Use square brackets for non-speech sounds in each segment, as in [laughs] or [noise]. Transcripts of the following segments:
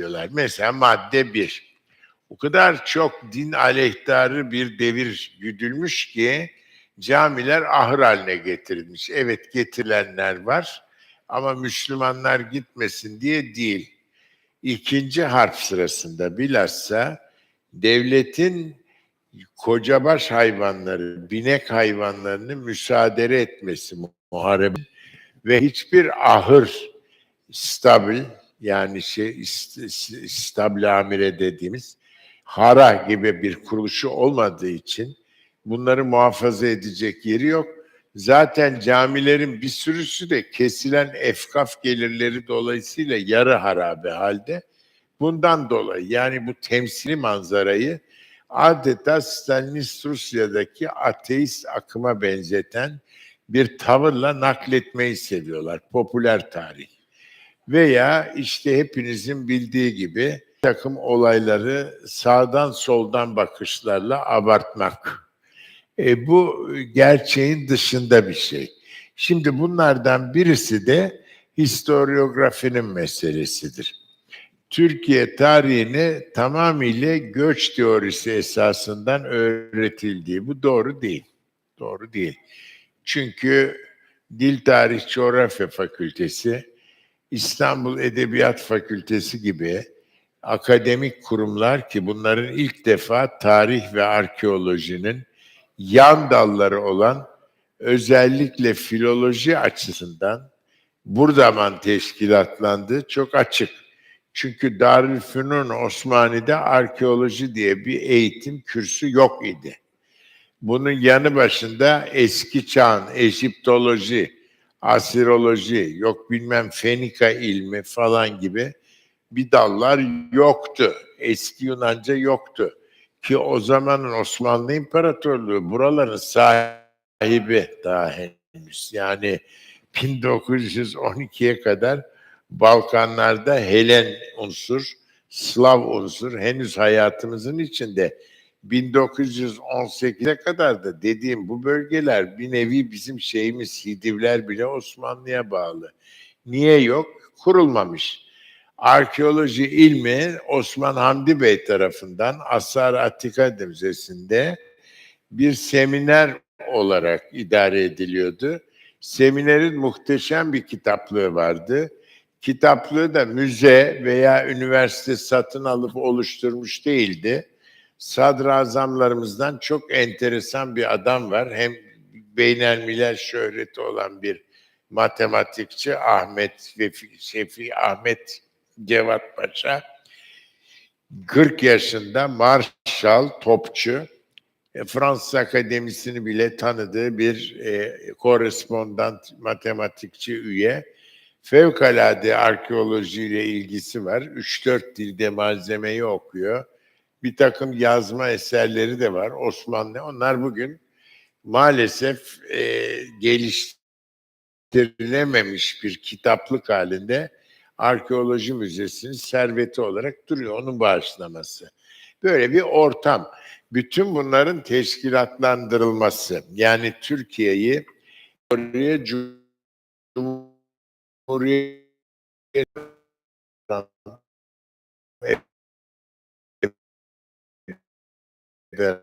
diyorlar. Mesela madde bir. O kadar çok din aleyhtarı bir devir güdülmüş ki camiler ahır haline getirilmiş. Evet getirilenler var ama Müslümanlar gitmesin diye değil. İkinci harf sırasında bilhassa devletin kocabaş hayvanları, binek hayvanlarını müsaade etmesi muharebe ve hiçbir ahır stabil yani şey ist- ist- stabil amire dediğimiz hara gibi bir kuruluşu olmadığı için bunları muhafaza edecek yeri yok. Zaten camilerin bir sürüsü de kesilen efkaf gelirleri dolayısıyla yarı harabe halde. Bundan dolayı yani bu temsili manzarayı adeta Stalinist Rusya'daki ateist akıma benzeten bir tavırla nakletmeyi seviyorlar. Popüler tarih. Veya işte hepinizin bildiği gibi takım olayları sağdan soldan bakışlarla abartmak. E, bu gerçeğin dışında bir şey. Şimdi bunlardan birisi de historiografinin meselesidir. Türkiye tarihini tamamıyla göç teorisi esasından öğretildiği. Bu doğru değil. Doğru değil. Çünkü Dil Tarih Coğrafya Fakültesi, İstanbul Edebiyat Fakültesi gibi akademik kurumlar ki bunların ilk defa tarih ve arkeolojinin yan dalları olan özellikle filoloji açısından buradan teşkilatlandığı çok açık. Çünkü Darülfünun Osmani'de arkeoloji diye bir eğitim kürsü yok idi. Bunun yanı başında eski çağın Egiptoloji, Asiroloji, yok bilmem Fenika ilmi falan gibi bir dallar yoktu. Eski Yunanca yoktu. Ki o zamanın Osmanlı İmparatorluğu buraların sahibi daha henüz. Yani 1912'ye kadar Balkanlarda Helen unsur, Slav unsur henüz hayatımızın içinde. 1918'e kadar da dediğim bu bölgeler bir nevi bizim şeyimiz Hidivler bile Osmanlı'ya bağlı. Niye yok? Kurulmamış. Arkeoloji ilmi Osman Hamdi Bey tarafından Asar Atika Müzesi'nde bir seminer olarak idare ediliyordu. Seminerin muhteşem bir kitaplığı vardı. Kitaplığı da müze veya üniversite satın alıp oluşturmuş değildi. Sadrazamlarımızdan çok enteresan bir adam var. Hem beynelmiler şöhreti olan bir matematikçi Ahmet Vefi, Şefi Ahmet Cevat Paşa. 40 yaşında marşal, topçu. E, Fransız Akademisi'ni bile tanıdığı bir e, korespondant matematikçi üye. Fevkalade arkeolojiyle ilgisi var. 3-4 dilde malzemeyi okuyor. Bir takım yazma eserleri de var Osmanlı. Onlar bugün maalesef e, geliştirilememiş bir kitaplık halinde Arkeoloji Müzesi'nin serveti olarak duruyor. Onun bağışlaması. Böyle bir ortam. Bütün bunların teşkilatlandırılması. Yani Türkiye'yi oraya Cumhuriyet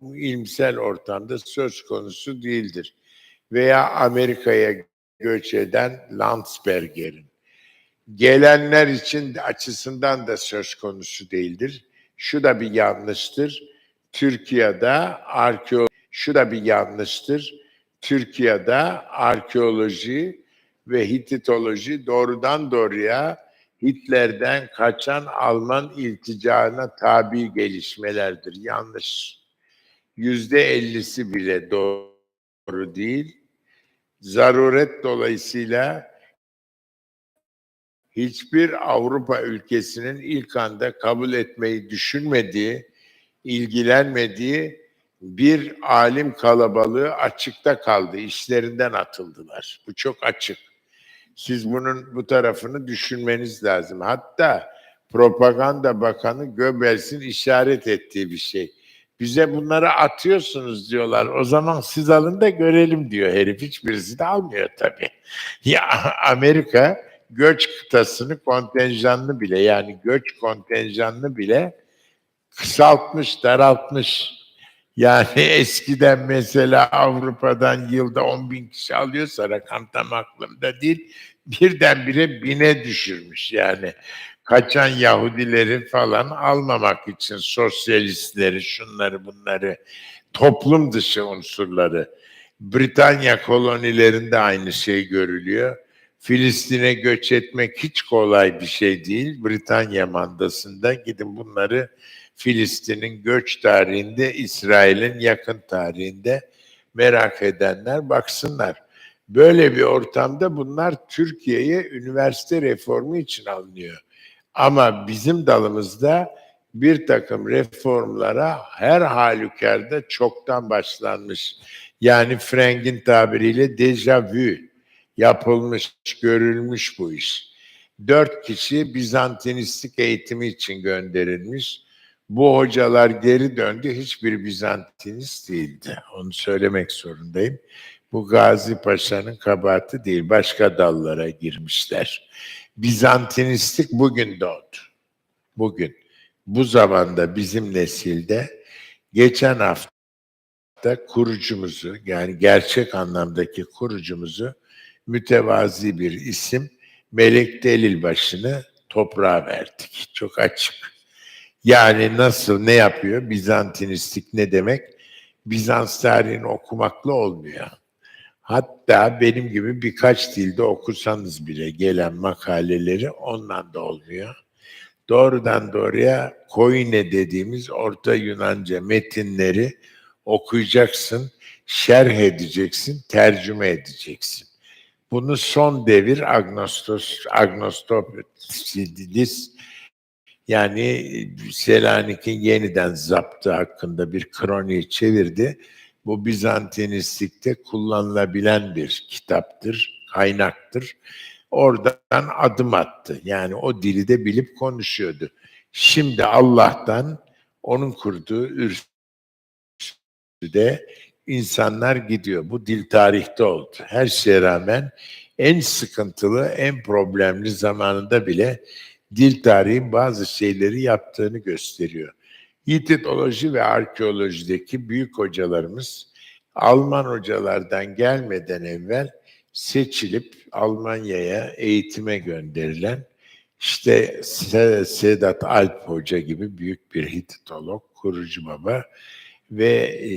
bu ilmsel ortamda söz konusu değildir. Veya Amerika'ya göç eden Landsberger'in. Gelenler için açısından da söz konusu değildir. Şu da bir yanlıştır. Türkiye'de arkeoloji, şu da bir yanlıştır. Türkiye'de arkeoloji ve Hititoloji doğrudan doğruya Hitler'den kaçan Alman ilticana tabi gelişmelerdir. Yanlış. Yüzde ellisi bile doğru değil. Zaruret dolayısıyla hiçbir Avrupa ülkesinin ilk anda kabul etmeyi düşünmediği, ilgilenmediği bir alim kalabalığı açıkta kaldı. İşlerinden atıldılar. Bu çok açık. Siz bunun bu tarafını düşünmeniz lazım. Hatta propaganda bakanı Göbels'in işaret ettiği bir şey. Bize bunları atıyorsunuz diyorlar. O zaman siz alın da görelim diyor herif. Hiçbirisi de almıyor tabii. [laughs] Ya Amerika göç kıtasını kontenjanlı bile yani göç kontenjanlı bile kısaltmış, daraltmış. Yani [laughs] eskiden mesela Avrupa'dan yılda 10 bin kişi alıyorsa rakam tam aklımda değil. Birdenbire bine düşürmüş yani. Kaçan Yahudileri falan almamak için sosyalistleri, şunları bunları, toplum dışı unsurları. Britanya kolonilerinde aynı şey görülüyor. Filistin'e göç etmek hiç kolay bir şey değil. Britanya mandasında gidin bunları Filistin'in göç tarihinde, İsrail'in yakın tarihinde merak edenler baksınlar. Böyle bir ortamda bunlar Türkiye'ye üniversite reformu için alınıyor. Ama bizim dalımızda bir takım reformlara her halükarda çoktan başlanmış. Yani Frank'in tabiriyle deja vu yapılmış, görülmüş bu iş. Dört kişi Bizantinistik eğitimi için gönderilmiş. Bu hocalar geri döndü. Hiçbir Bizantinist değildi. Onu söylemek zorundayım. Bu Gazi Paşa'nın kabahati değil. Başka dallara girmişler. Bizantinistik bugün doğdu. Bugün. Bu zamanda bizim nesilde geçen hafta kurucumuzu yani gerçek anlamdaki kurucumuzu mütevazi bir isim Melek Delilbaşı'nı toprağa verdik. Çok açık. Yani nasıl, ne yapıyor? Bizantinistik ne demek? Bizans tarihini okumakla olmuyor. Hatta benim gibi birkaç dilde okusanız bile gelen makaleleri ondan da olmuyor. Doğrudan doğruya Koine dediğimiz Orta Yunanca metinleri okuyacaksın, şerh edeceksin, tercüme edeceksin. Bunu son devir agnostos, agnostopolis yani Selanik'in yeniden zaptı hakkında bir kroniği çevirdi. Bu Bizantinistikte kullanılabilen bir kitaptır, kaynaktır. Oradan adım attı. Yani o dili de bilip konuşuyordu. Şimdi Allah'tan onun kurduğu ürsüde insanlar gidiyor. Bu dil tarihte oldu. Her şeye rağmen en sıkıntılı, en problemli zamanında bile dil tarihin bazı şeyleri yaptığını gösteriyor. Hititoloji ve arkeolojideki büyük hocalarımız Alman hocalardan gelmeden evvel seçilip Almanya'ya eğitime gönderilen işte Sedat Alp Hoca gibi büyük bir Hititolog, kurucu baba ve e,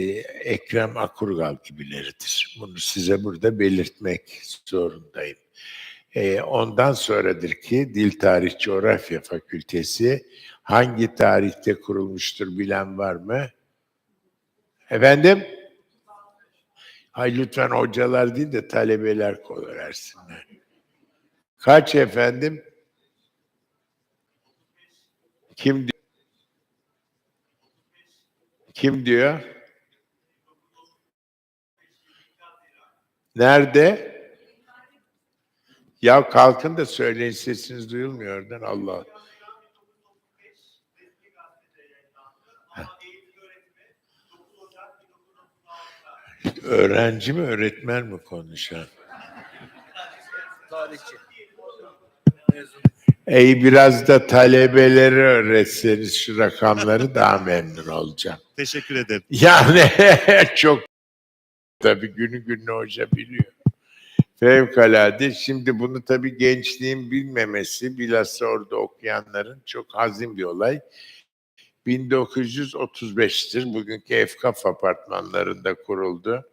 Ekrem Akurgal gibileridir. Bunu size burada belirtmek zorundayım. E, ondan sonradır ki Dil Tarih Coğrafya Fakültesi hangi tarihte kurulmuştur bilen var mı? Efendim? Hay lütfen hocalar değil de talebeler kol versinler. Kaç efendim? Kim diyor? Kim diyor? Nerede? Ya kalkın da söyleyin sesiniz duyulmuyor oradan Allah. Öğrenci mi öğretmen mi konuşan? Tarihçi. Mezun. Ey biraz da talebeleri öğretseniz şu rakamları daha memnun olacağım. Teşekkür ederim. Yani [laughs] çok tabii günü gününe hoca biliyor. Fevkalade. Şimdi bunu tabii gençliğin bilmemesi, bilhassa orada okuyanların çok hazin bir olay. 1935'tir. Bugünkü Efkaf apartmanlarında kuruldu.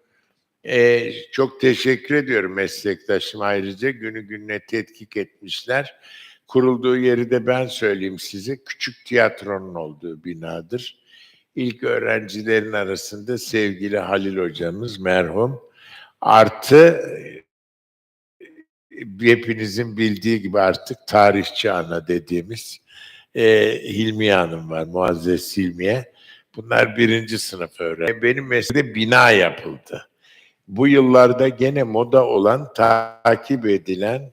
Ee, çok teşekkür ediyorum meslektaşım ayrıca. Günü gününe tetkik etmişler. Kurulduğu yeri de ben söyleyeyim size. Küçük tiyatronun olduğu binadır. İlk öğrencilerin arasında sevgili Halil hocamız merhum. Artı hepinizin bildiği gibi artık tarihçi ana dediğimiz e, Hilmiye Hanım var, Muazzez Hilmiye. Bunlar birinci sınıf öğrenci. Benim mesleğimde bina yapıldı. Bu yıllarda gene moda olan, takip edilen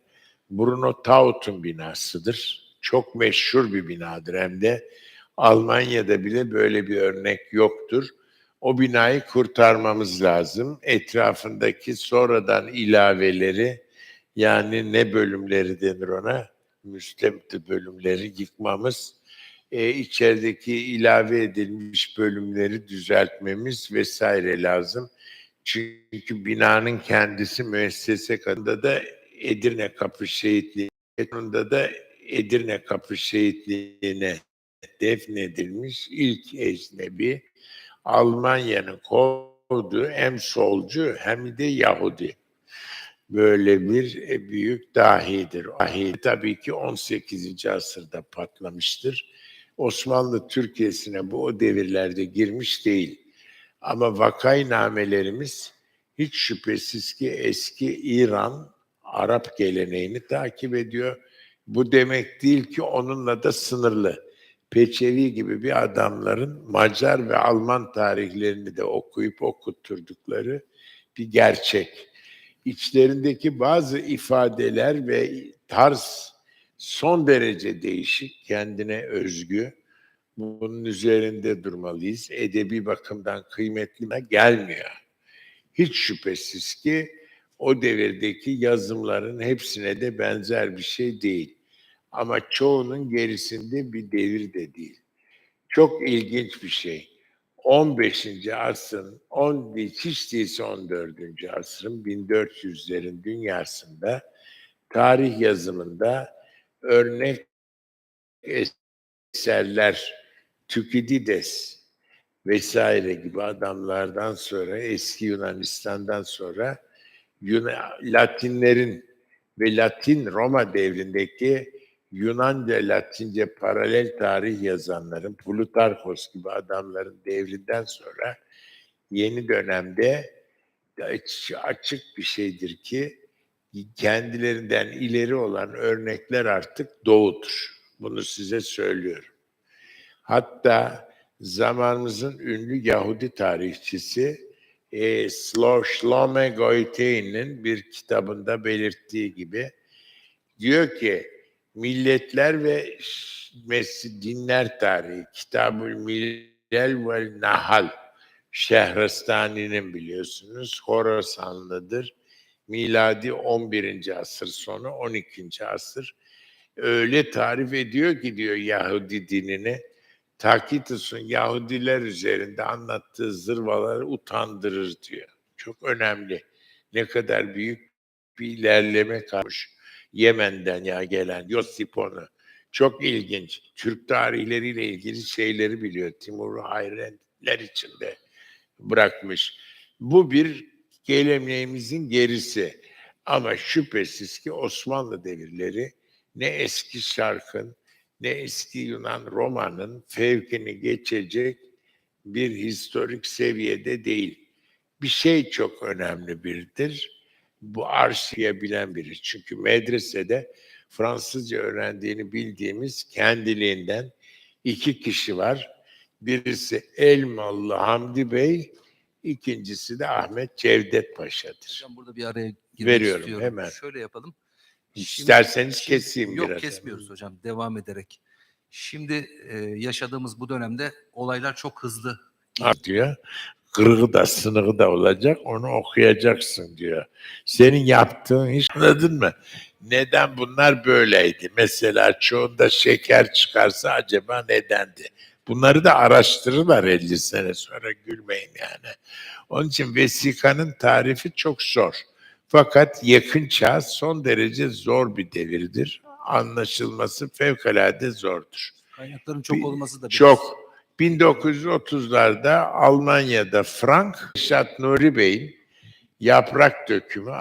Bruno Taut'un binasıdır. Çok meşhur bir binadır hem de Almanya'da bile böyle bir örnek yoktur. O binayı kurtarmamız lazım. Etrafındaki sonradan ilaveleri yani ne bölümleri denir ona? Müstebdi bölümleri yıkmamız, e, içerideki ilave edilmiş bölümleri düzeltmemiz vesaire lazım. Çünkü binanın kendisi müessese kadında da Edirne Kapı Şehitliği, sonunda da Edirne Kapı Şehitliği'ne defnedilmiş ilk ecnebi Almanya'nın kovduğu hem solcu hem de Yahudi. Böyle bir e, büyük dahidir. Dahi tabii ki 18. asırda patlamıştır. Osmanlı Türkiye'sine bu o devirlerde girmiş değil. Ama vakaynamelerimiz hiç şüphesiz ki eski İran Arap geleneğini takip ediyor. Bu demek değil ki onunla da sınırlı. Peçevi gibi bir adamların Macar ve Alman tarihlerini de okuyup okutturdukları bir gerçek. İçlerindeki bazı ifadeler ve tarz son derece değişik, kendine özgü. Bunun üzerinde durmalıyız. Edebi bakımdan kıymetli mi? gelmiyor. Hiç şüphesiz ki o devirdeki yazımların hepsine de benzer bir şey değil. Ama çoğunun gerisinde bir devir de değil. Çok ilginç bir şey. 15. asrın, 10, hiç değilse 14. asrın 1400'lerin dünyasında tarih yazımında örnek eserler Tükidides vesaire gibi adamlardan sonra eski Yunanistan'dan sonra Yuna- Latinlerin ve Latin Roma devrindeki Yunanca Latince paralel tarih yazanların Plutarkos gibi adamların devrinden sonra yeni dönemde aç- açık bir şeydir ki kendilerinden ileri olan örnekler artık doğudur. Bunu size söylüyorum. Hatta zamanımızın ünlü Yahudi tarihçisi e, Shlomo Goiteyn'in bir kitabında belirttiği gibi diyor ki milletler ve ş- mes- dinler tarihi Kitabül Milel ve Nahal Şehristani'nin biliyorsunuz Horasanlıdır. Miladi 11. asır sonu 12. asır öyle tarif ediyor ki diyor Yahudi dinini Takitus'un Yahudiler üzerinde anlattığı zırvaları utandırır diyor. Çok önemli. Ne kadar büyük bir ilerleme kalmış. Yemen'den ya gelen Yosipon'u. Çok ilginç. Türk tarihleriyle ilgili şeyleri biliyor. Timur hayretler içinde bırakmış. Bu bir geleneğimizin gerisi. Ama şüphesiz ki Osmanlı devirleri ne eski şarkın ne eski Yunan romanın fevkini geçecek bir historik seviyede değil. Bir şey çok önemli biridir. Bu arşiye bilen biri. Çünkü medresede Fransızca öğrendiğini bildiğimiz kendiliğinden iki kişi var. Birisi Elmalı Hamdi Bey, ikincisi de Ahmet Cevdet Paşa'dır. Hocam burada bir araya girmek Veriyorum, istiyorum. hemen. Şöyle yapalım. İsterseniz şimdi- keseyim Yok biraz. kesmiyoruz hocam. Devam ederek. Şimdi e, yaşadığımız bu dönemde olaylar çok hızlı. Diyor. Kırığı da sınırı da olacak onu okuyacaksın diyor. Senin yaptığın iş anladın mı? Neden bunlar böyleydi? Mesela çoğunda şeker çıkarsa acaba nedendi? Bunları da araştırırlar 50 sene sonra gülmeyin yani. Onun için vesikanın tarifi çok zor. Fakat yakın çağ son derece zor bir devirdir. Anlaşılması fevkalade zordur. Kaynakların çok olması da biraz- Çok. 1930'larda Almanya'da Frank Şat Nuri Bey'in yaprak dökümü